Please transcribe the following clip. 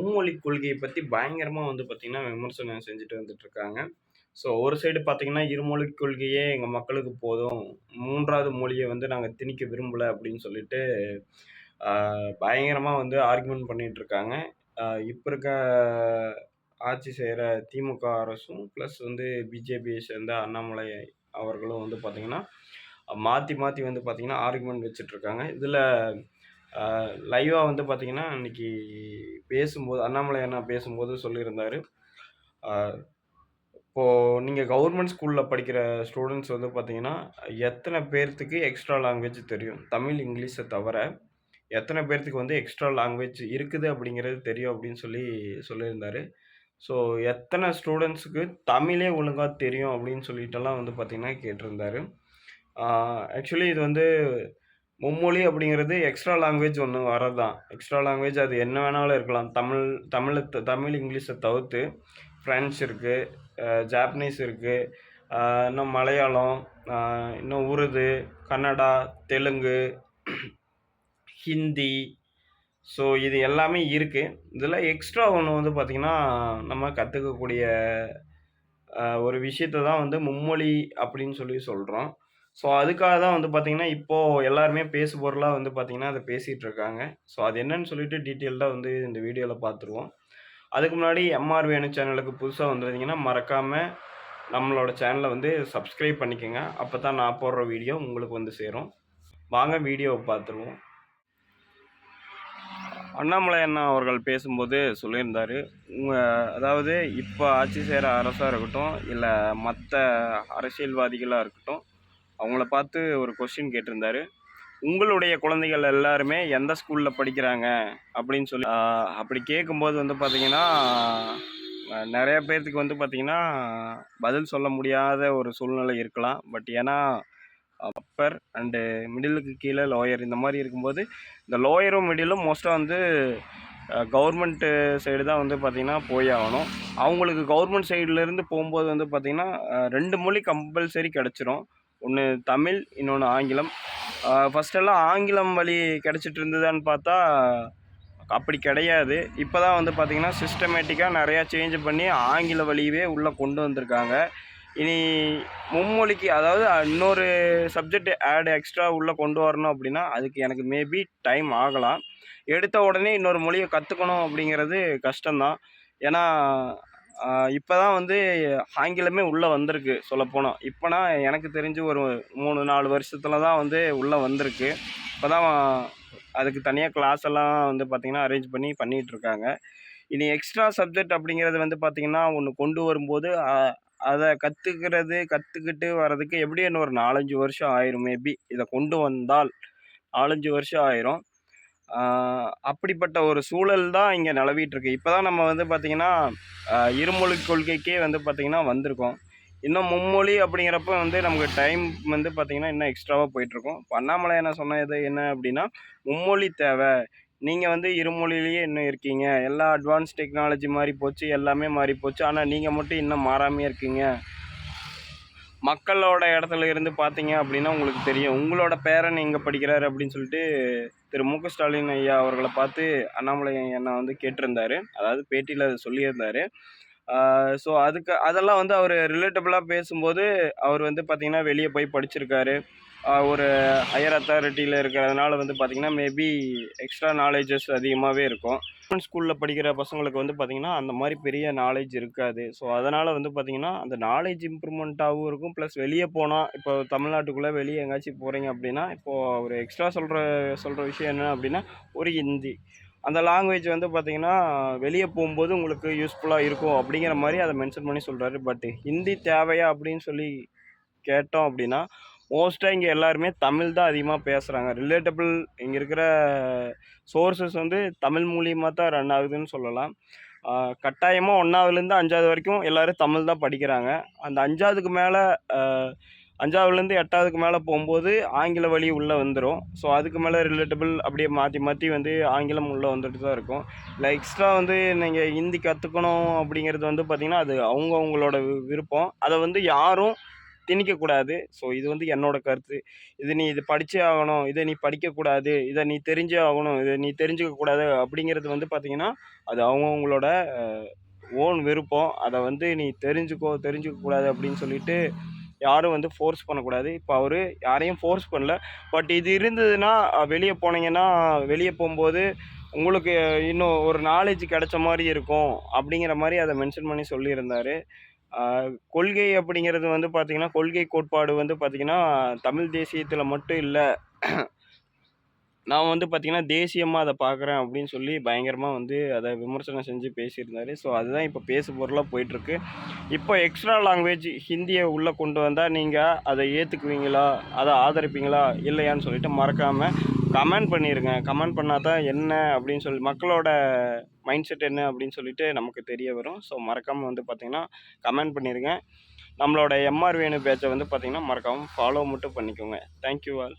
மும்மொழி கொள்கையை பற்றி பயங்கரமாக வந்து பார்த்திங்கன்னா விமர்சனம் செஞ்சுட்டு வந்துட்டுருக்காங்க. ஸோ ஒரு சைடு பார்த்தீங்கன்னா, இருமொழி கொள்கையே எங்கள் மக்களுக்கு போதும். மூன்றாவது மொழியை வந்து நாங்கள் திணிக்க விரும்பல அப்படின்னு சொல்லிட்டு, பயங்கரமாக வந்து ஆர்குமெண்ட் பண்ணிகிட்ருக்காங்க இப்போ இருக்க ஆட்சி செய்கிற திமுக அரசும், ப்ளஸ் வந்து பிஜேபியை சேர்ந்த அண்ணாமலை அவர்களும் வந்து பார்த்தீங்கன்னா, மாற்றி மாற்றி வந்து பார்த்திங்கன்னா ஆர்குமெண்ட் வச்சுட்ருக்காங்க இதில் லைவாக வந்து பார்த்தீங்கன்னா, இன்னைக்கு பேசும்போது அண்ணாமலை அண்ணா பேசும்போது சொல்லியிருந்தார் இப்போது நீங்கள் கவர்மெண்ட் ஸ்கூலில் படிக்கிற ஸ்டூடண்ட்ஸ் வந்து பார்த்தீங்கன்னா, எத்தனை பேர்த்துக்கு எக்ஸ்ட்ரா லாங்குவேஜ் தெரியும்? தமிழ், இங்கிலீஷை தவிர, எத்தனை பேர்த்துக்கு வந்து எக்ஸ்ட்ரா லாங்குவேஜ் இருக்குது அப்படிங்கிறது தெரியும் அப்படின்னு சொல்லி சொல்லியிருந்தார் ஸோ எத்தனை ஸ்டூடண்ட்ஸுக்கு தமிழே ஒழுங்காக தெரியும் அப்படின்னு சொல்லிட்டுலாம் வந்து பார்த்திங்கன்னா கேட்டிருந்தாரு. ஆக்சுவலி இது வந்து மும்மொழி அப்படிங்கிறது எக்ஸ்ட்ரா லாங்குவேஜ் ஒன்று வரது தான் எக்ஸ்ட்ரா லாங்குவேஜ் அது என்ன வேணாலும் இருக்கலாம். தமிழ் தமிழ தமிழ், இங்கிலீஷை தவிர்த்து ஃப்ரெஞ்ச் இருக்குது ஜாப்பனீஸ் இருக்குது இன்னும் மலையாளம், இன்னும் உருது, கன்னடா, தெலுங்கு, ஹிந்தி. ஸோ இது எல்லாமே இருக்குது இதில் எக்ஸ்ட்ரா ஒன்று வந்து பார்த்திங்கன்னா நம்ம கற்றுக்கக்கூடிய ஒரு விஷயத்தை தான் வந்து மும்மொழி அப்படின்னு சொல்லி சொல்கிறோம் ஸோ அதுக்காக தான் வந்து பார்த்தீங்கன்னா, இப்போது எல்லாருமே பேசுபொருளா வந்து பார்த்தீங்கன்னா, அதை பேசிகிட்டு இருக்காங்க. ஸோ அது என்னன்னு சொல்லிட்டு டீட்டெயில்டாக வந்து இந்த வீடியோவில் பார்த்துருவோம். அதுக்கு முன்னாடி எம்.ஆர். வேணு சேனலுக்கு புதுசாக வந்துருந்தீங்கன்னா மறக்காமல் நம்மளோட சேனலை வந்து சப்ஸ்கிரைப் பண்ணிக்கங்க. அப்பதான் நான் போடுற வீடியோ உங்களுக்கு வந்து சேரும். வாங்க வீடியோவை பார்த்துருவோம். அண்ணாமலை அண்ணா அவர்கள் பேசும்போது சொல்லியிருந்தார் உங்கள் அதாவது இப்போ ஆட்சி செய்கிற அரசாக இருக்கட்டும், இல்லை மற்ற அரசியல்வாதிகளாக இருக்கட்டும், அவங்கள பார்த்து ஒரு கொஸ்டின் கேட்டிருந்தாரு. உங்களுடைய குழந்தைகள் எல்லாருமே எந்த ஸ்கூலில் படிக்கிறாங்க? அப்படின்னு சொல்லி அப்படி கேட்கும்போது வந்து பார்த்தீங்கன்னா, நிறைய பேர்த்துக்கு வந்து பார்த்தீங்கன்னா, பதில் சொல்ல முடியாத ஒரு சூழ்நிலை இருக்கலாம். பட் ஏன்னா, அப்பர் அண்டு மிடிலுக்கு கீழே லோயர் இந்த மாதிரி இருக்கும்போது, இந்த லோயரும், மிடிலும் மோஸ்ட்டாக வந்து கவர்மெண்ட்டு சைடு தான் வந்து பார்த்திங்கன்னா போய் ஆகணும் அவங்களுக்கு கவர்மெண்ட் சைட்லேருந்து போகும்போது வந்து பார்த்திங்கன்னா ரெண்டு மொழி கம்பல்சரி கிடச்சிரும் ஒன்று தமிழ், இன்னொன்று ஆங்கிலம். ஃபஸ்ட்டெல்லாம் ஆங்கிலம் வழி கிடச்சிட்டு இருந்ததான்னு பார்த்தா, அப்படி கிடையாது. இப்போ தான் வந்து பார்த்திங்கன்னா சிஸ்டமேட்டிக்காக நிறையா சேஞ்ச் பண்ணி ஆங்கில வழியவே உள்ளே கொண்டு வந்திருக்காங்க. இனி மும்மொழிக்கு அதாவது இன்னொரு சப்ஜெக்ட் ஆடு எக்ஸ்ட்ரா உள்ளே கொண்டு வரணும் அப்படின்னா, அதுக்கு எனக்கு மேபி டைம் ஆகலாம். எடுத்த உடனே இன்னொரு மொழியை கற்றுக்கணும் அப்படிங்கிறது கஷ்டம் தான். ஏன்னா, இப்போ தான் வந்து ஆங்கிலமே உள்ளே வந்திருக்கு சொல்லப்போனால் இப்போனா எனக்கு தெரிஞ்சு ஒரு 3, 4 வருஷத்துல தான் வந்து உள்ளே வந்திருக்கு. இப்போ தான் அதுக்கு தனியாக கிளாஸ் எல்லாம் வந்து பார்த்திங்கன்னா அரேஞ்ச் பண்ணி பண்ணிகிட்ருக்காங்க இனி எக்ஸ்ட்ரா சப்ஜெக்ட் அப்படிங்கிறது வந்து பார்த்திங்கன்னா ஒன்று கொண்டு வரும்போது, அதை கற்றுக்கிறது கற்றுக்கிட்டு வர்றதுக்கு வரதுக்கு எப்படியும் இன்னும் ஒரு 4, 5 வருஷம் ஆயிரும் மேபி. இதை கொண்டு வந்தால் 4, 5 வருஷம் ஆயிரும். அப்படிப்பட்ட ஒரு சூழல் தான் இங்கே நிலவிட்டுருக்கு இப்போ தான் நம்ம வந்து பார்த்திங்கன்னா இருமொழி கொள்கைக்கே வந்து பார்த்திங்கன்னா வந்திருக்கோம். இன்னும் மும்மொழி அப்படிங்கிறப்ப வந்து நமக்கு டைம் வந்து பார்த்திங்கன்னா இன்னும் எக்ஸ்ட்ராவாக போயிட்டுருக்கும். இப்ப அண்ணாமலை சொன்னது என்ன அப்படின்னா, மும்மொழி தேவை நீங்கள் வந்து இருமொழியிலேயே இன்னும் இருக்கீங்க. எல்லா அட்வான்ஸ் டெக்னாலஜி மாறி போச்சு. எல்லாமே மாறி போச்சு. ஆனால் நீங்கள் மட்டும் இன்னும் மாறாமே இருக்கீங்க. மக்களோட இடத்துல இருந்து பார்த்தீங்க அப்படின்னா உங்களுக்கு தெரியும். உங்களோட பேரன் எங்கே படிக்கிறாரு அப்படின்னு சொல்லிட்டு, திரு மு. க. ஸ்டாலின் ஐயா அவர்களை பார்த்து அண்ணாமலை அண்ணா வந்து கேட்டிருந்தாரு. அதாவது பேட்டியில் சொல்லியிருந்தாரு. ஸோ அதுக்கு அதெல்லாம் வந்து அவர் ரிலேட்டபிளா பேசும்போது, அவர் வந்து பார்த்திங்கன்னா வெளியே போய் படிச்சிருக்காரு. ஒரு ஹையர் அத்தாரிட்டியில் இருக்கிறதுனால வந்து பார்த்திங்கன்னா மேபி எக்ஸ்ட்ரா நாலேஜஸ் அதிகமாகவே இருக்கும். கவர்மெண்ட் ஸ்கூலில் படிக்கிற பசங்களுக்கு வந்து பார்த்திங்கன்னா அந்த மாதிரி பெரிய நாலேஜ் இருக்காது. ஸோ அதனால் வந்து பார்த்தீங்கன்னா, அந்த நாலேஜ் இம்ப்ரூவ்மெண்ட்டாகவும் இருக்கும். ப்ளஸ் வெளியே போனால் இப்போ தமிழ்நாட்டுக்குள்ளே வெளியே எங்கேயாச்சும் போகிறீங்க அப்படின்னா, இப்போ ஒரு எக்ஸ்ட்ரா சொல்கிற சொல்கிற விஷயம் என்ன அப்படின்னா, ஒரு ஹிந்தி. அந்த லாங்குவேஜ் வந்து பார்த்திங்கன்னா வெளியே போகும்போது உங்களுக்கு யூஸ்ஃபுல்லாக இருக்கும் அப்படிங்கிற மாதிரி அதை மென்ஷன் பண்ணி சொல்கிறாரு பட் ஹிந்தி தேவையா அப்படின்னு சொல்லி கேட்டோம் அப்படின்னா, மோஸ்ட்டாக இங்கே எல்லாருமே தமிழ் தான் அதிகமாக பேசுகிறாங்க ரிலேட்டபிள் இங்கே இருக்கிற சோர்ஸஸ் வந்து தமிழ் மூலியமாக தான் ரன் ஆகுதுன்னு சொல்லலாம். கட்டாயமாக ஒன்றாவதுலேருந்து அஞ்சாவது வரைக்கும் எல்லோரும் தமிழ் தான் படிக்கிறாங்க. அந்த அஞ்சாவதுக்கு மேலே அஞ்சாவதுலேருந்து எட்டாவதுக்கு மேலே போகும்போது ஆங்கில வழி உள்ளே வந்துடும் ஸோ அதுக்கு மேலே ரிலேட்டபிள் அப்படியே மாற்றி மாற்றி வந்து ஆங்கிலம் உள்ளே வந்துட்டு தான் இருக்கும். இல்லை எக்ஸ்ட்ரா வந்து நீங்கள் ஹிந்தி கற்றுக்கணும் அப்படிங்கிறது வந்து பார்த்திங்கன்னா அது அவங்கவுங்களோட வி விருப்பம். அதை வந்து யாரும் திணிக்கக்கூடாது. ஸோ இது வந்து என்னோட கருத்து. இது நீ இது படித்தே ஆகணும். இதை நீ படிக்கக்கூடாது. இதை நீ தெரிஞ்சே ஆகணும். இதை நீ தெரிஞ்சுக்கக்கூடாது அப்படிங்கிறது வந்து பார்த்திங்கன்னா அது அவங்கவுங்களோட ஓன் விருப்பம். அதை வந்து நீ தெரிஞ்சுக்கோ தெரிஞ்சுக்கக்கூடாது அப்படின்னு சொல்லிட்டு யாரும் வந்து ஃபோர்ஸ் பண்ணக்கூடாது. இப்போ அவர் யாரையும் ஃபோர்ஸ் பண்ணல. பட் இது இருந்ததுன்னா வெளியே போனீங்கன்னா வெளியே போகும்போது உங்களுக்கு இன்னும் ஒரு நாலேஜ் கிடைச்ச மாதிரி இருக்கும் அப்படிங்கிற மாதிரி அதை மென்ஷன் பண்ணி சொல்லியிருந்தார். கொள்கை அப்படிங்கிறது வந்து பார்த்திங்கன்னா கொள்கை கோட்பாடு வந்து பார்த்திங்கன்னா தமிழ் தேசியத்தில் மட்டும் இல்லை நான் வந்து பார்த்திங்கன்னா தேசியமாக அதை பார்க்குறேன் அப்படின்னு சொல்லி பயங்கரமாக வந்து அதை விமர்சனம் செஞ்சு பேசியிருந்தாரு. ஸோ அதுதான் இப்போ பேசு பொருளாக போயிட்டுருக்கு. இப்போ எக்ஸ்ட்ரா லாங்குவேஜ் ஹிந்தியை உள்ளே கொண்டு வந்தால் நீங்கள் அதை ஏற்றுக்குவீங்களா அதை ஆதரிப்பீங்களா? இல்லையான்னு சொல்லிட்டு மறக்காமல் கமெண்ட் பண்ணிடுங்க கமெண்ட் பண்ணால் தான் என்ன அப்படின்னு சொல்லி மக்களோட மைண்ட் செட் என்ன அப்படின்னு சொல்லிட்டு நமக்கு தெரிய வரும். ஸோ மறக்காமல் வந்து பார்த்திங்கன்னா கமெண்ட் பண்ணிடுங்க நம்மளோட எம்ஆர் வேணு பேட்சை வந்து பார்த்திங்கன்னா மறக்காமல் ஃபாலோ மட்டும் பண்ணிக்கோங்க. Thank you all